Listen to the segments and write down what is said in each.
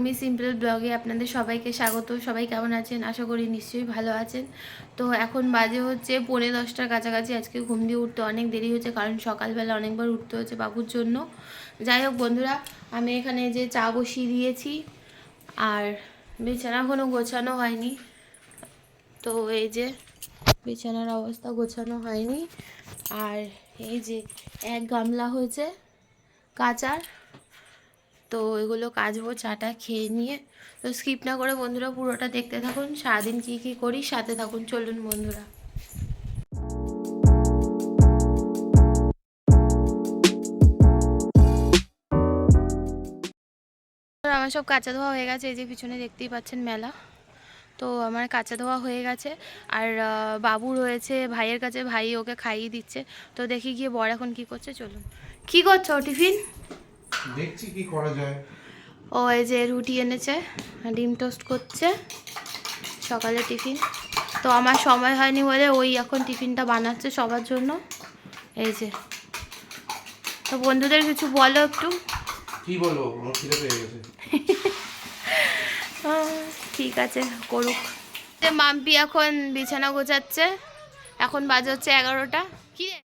Rumi simple ব্লগে আপনাদের সবাইকে স্বাগত। সবাই কেমন আছেন? আশা করি নিশ্চয়ই ভালো আছেন। তো এখন বাজে হচ্ছে পৌনে দশটার কাছাকাছি। আজকে ঘুম দিয়ে উঠতে অনেক দেরি হচ্ছে কারণ সকালবেলা অনেকবার উঠতে হচ্ছে বাবুর জন্য। যাই হোক বন্ধুরা, আমি এখানে যে চা বসিয়ে দিয়েছি আর বিছানা কোনো গোছানো হয়নি। তো এই যে বিছানার অবস্থা গোছানো হয়নি। আর এই যে এক গামলা হয়েছে কাচার। তো এগুলো কাচবো চাটা খেয়ে নিয়ে। তো স্কিপ না করে বন্ধুরা পুরোটা দেখতে থাকুন সারাদিন কী কী করি সাথে থাকুন চলুন বন্ধুরা। আমার সব কাঁচা ধোয়া হয়ে গেছে এই যে পিছনে দেখতেই পাচ্ছেন মেলা। তো আমার কাঁচা ধোয়া হয়ে গেছে আর বাবু রয়েছে ভাইয়ের কাছে ভাই ওকে খাইয়ে দিচ্ছে। তো দেখি গিয়ে বর এখন কি করছে চলুন। কি করছ টিফিন? দেখছি কি করা যায়। ও এই যে রুটি এনেছে ডিম টোস্ট করছে সকালে টিফিন। তো আমার সময় হয়নি বলে ওই এখন টিফিনটা বানাচ্ছে সবার জন্য। এই যে। তো বন্ধুদের কিছু বলো একটু? কি বলব আমার খিদে পেয়ে গেছে। ঠিক আছে করুক। যে মাম্পি এখন বিছানা গোছাচ্ছে। এখন বাজে হচ্ছে এগারোটা। কি রে?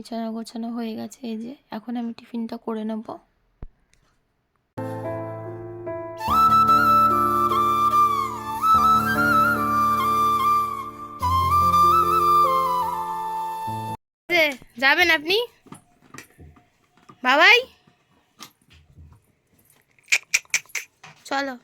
বিছানা গোছানো হয়ে গেছে, এই যে এখন আমি টিফিনটা করে নেব। যাবেন আপনি? বাবাই? চলো।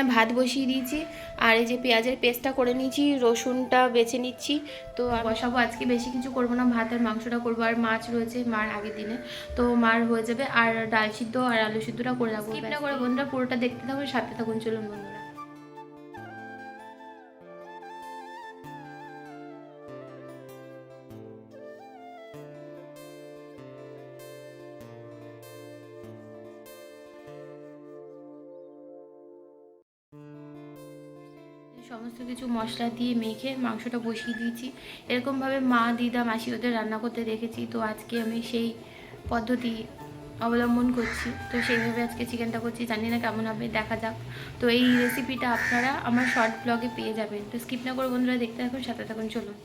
এখানে ভাত বসিয়ে দিয়েছি। আর এই যে পেঁয়াজের পেস্টটা করে নিয়েছি রসুনটা বেছে নিচ্ছি। তো আর বসাবো আজকে বেশি কিছু করব না ভাত আর মাংসটা করব। আর মাছ রয়েছে মার আগের দিনে। তো মার হয়ে যাবে। আর ডাল সিদ্ধ আর আলু সিদ্ধটা করে রাখব। করে বন্ধুরা পুরোটা দেখতে থাকুন সাথে থাকুন চলুন বন্ধুরা। সমস্ত কিছু মশলা দিয়ে মেখে মাংসটা বসিয়ে দিয়েছি। এরকমভাবে মা, দিদা, মাসি ওদের রান্না করতে দেখেছি। তো আজকে আমি সেই পদ্ধতি অবলম্বন করছি। তো সেইভাবে আজকে চিকেনটা করছি। জানি না কেমন হবে, দেখা যাক। তো এই রেসিপিটা আপনারা আমার শর্ট ব্লগে পেয়ে যাবেন। তো স্কিপ না করে বন্ধুরা দেখতে থাকুন, সাথে থাকুন, চলুন।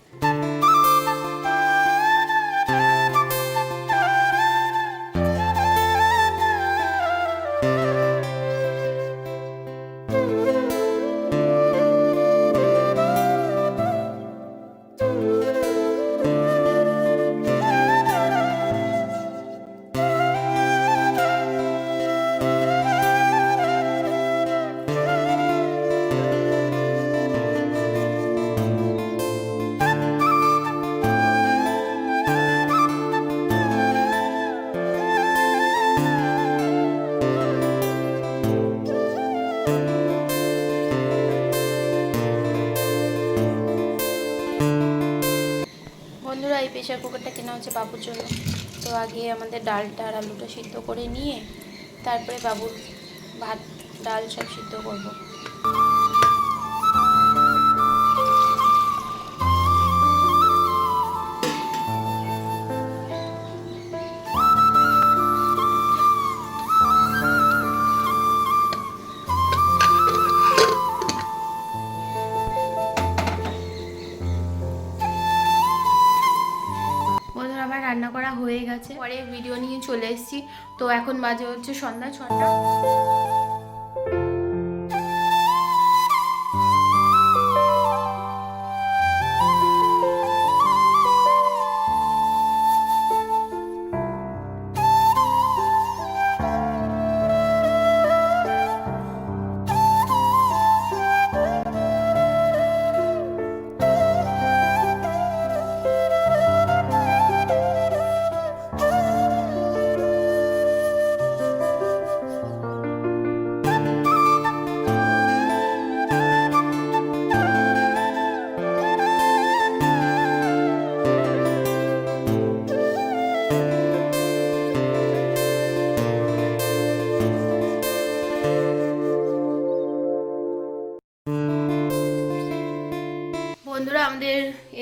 পেশার এই কুকারটা কেনা হচ্ছে বাবুর জন্য। তো আগে আমাদের ডালটা আর আলুটা সিদ্ধ করে নিয়ে তারপরে বাবুর ভাত ডাল সব সিদ্ধ করব। করা হয়ে গেছে। পরে ভিডিও নিয়ে চলে এসেছি। তো এখন বাজে হচ্ছে সন্ধ্যা ছটা।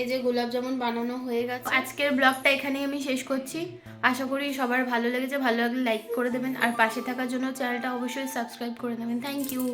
এই যে গোলাপ জামুন বানানো হয়ে গেছে। আজকের ব্লগটা এখানেই আমি শেষ করছি। আশা করি সবার ভালো লেগেছে, ভালো লাগলে লাইক করে দেবেন। আর পাশে থাকার জন্য চ্যানেলটা অবশ্যই সাবস্ক্রাইব করে দেবেন। Thank you